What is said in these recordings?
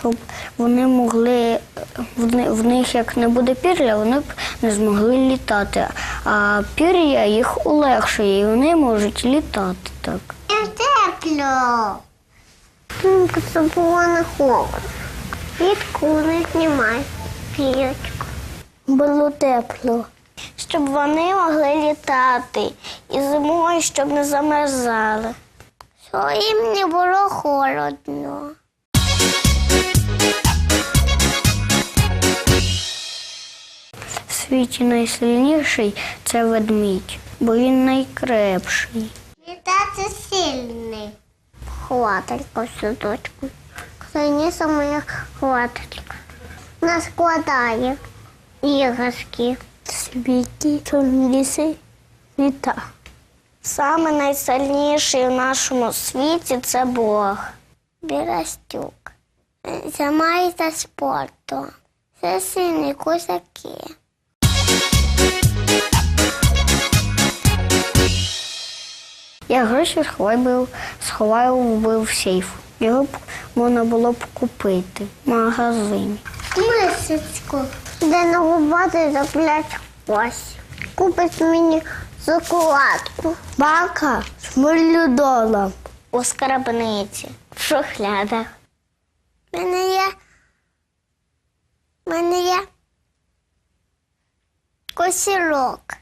щоб вони могли, в них як не буде пір'я, вони б не змогли літати. А пір'я їх улегшує, і вони можуть літати так. Тепло. Це було не холодно. Влітку не знімай пірочку. Було тепло. Щоб вони могли літати і зимою, щоб не замерзали. Що їм не було холодно. Світі найсильніший це ведмідь, бо він найкрепший. Літати сильний. Хваталька в садочку. Сильніша моя хваталька. Вона складає іграшки. Світі ліси літа. Саме найсильніший у нашому світі це Бог. Бірастюк. Займається спортом. Це сильні козаки. Я гроші сховаю, сховаю в сейф. Його б можна було б купити в магазині. Мисочку, де нагубати заплять ось. Купить мені закладку. Бака з мерлюдолом. У скарбниці, в шухлядах. У мене є. У мене є косірок.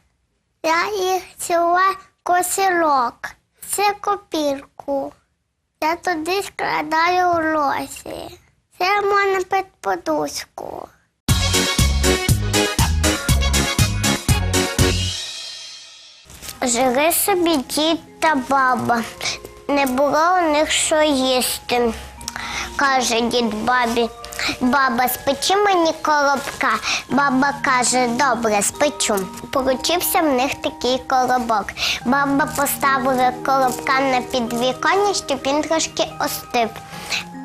Я їх цілуваю косірок. Це копірку. Я туди складаю лосі. Це можна під подушку. Жили собі дід та баба. Не було у них що їсти. Каже дід бабі. Баба, спечи мені коробка. Баба каже, добре, спечу. Получився в них такий коробок. Баба поставила коробка на підвіконня, щоб він трошки остив.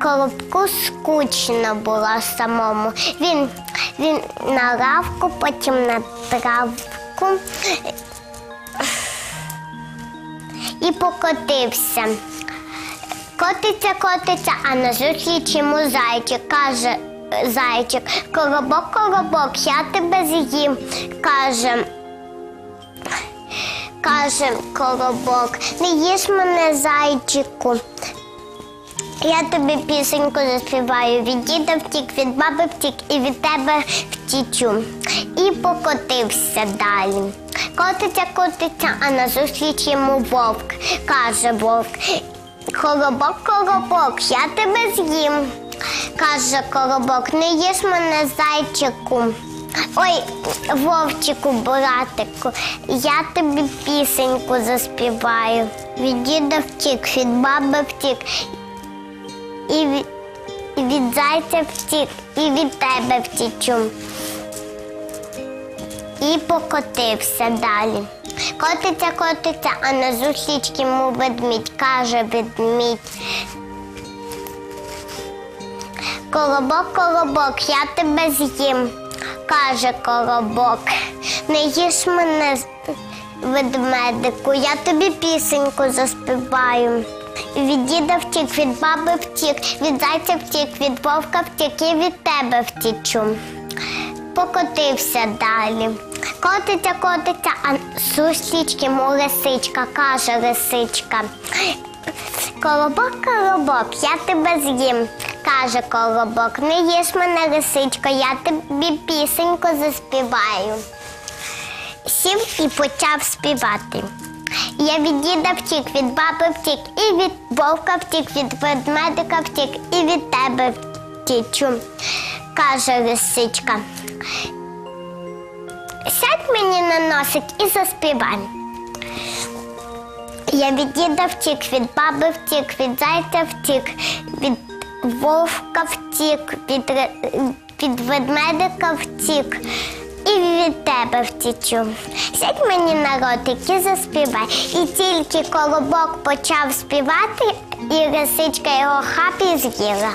Коробку скучно було самому. Він, він на лавку, потім на травку і покотився. Котиться, котиться, а назустріч йому зайчик. Каже зайчик, коробок, коробок, я тебе з'їм. Каже, каже коробок, не їж мене зайчику. Я тобі пісеньку заспіваю. Від діда втік, від баби втік і від тебе втічу. І покотився далі. Котиться, котиться, а назустріч йому вовк. Каже вовк. Коробок, коробок, я тебе з'їм. Каже коробок, не їж мене зайчику. Ой, вовчику, братику, я тобі пісеньку заспіваю. Від діда втік, від баби втік, і від, і від зайця втік, і від тебе втічу. І покотився далі. Котиться, котиться, а назустріч йому ведмідь, каже ведмідь. Коробок, коробок, я тебе з'їм, каже коробок. Не їж мене, ведмедику, я тобі пісеньку заспіваю. Від діда втік, від баби втік, від зайця втік, від вовка втік і від тебе втічу. Покотився далі. Котиться, котиться, а зустріч йому лисичка, каже лисичка. Колобок, колобок, я тебе з'їм, каже колобок. Не їж мене, лисичко, я тобі пісеньку заспіваю. Сів і почав співати. Я від діда втік, від баби втік, і від вовка втік, від ведмедика втік, і від тебе втічу, каже лисичка. Сядь мені на носик і заспівай. Я від діда втік, від баби втік, від зайця втік, від вовка втік, від, ре- від ведмедика втік. І від тебе втічу. Сядь мені на ротик і заспівай. І тільки колобок почав співати, і лисичка його хап і з'їла.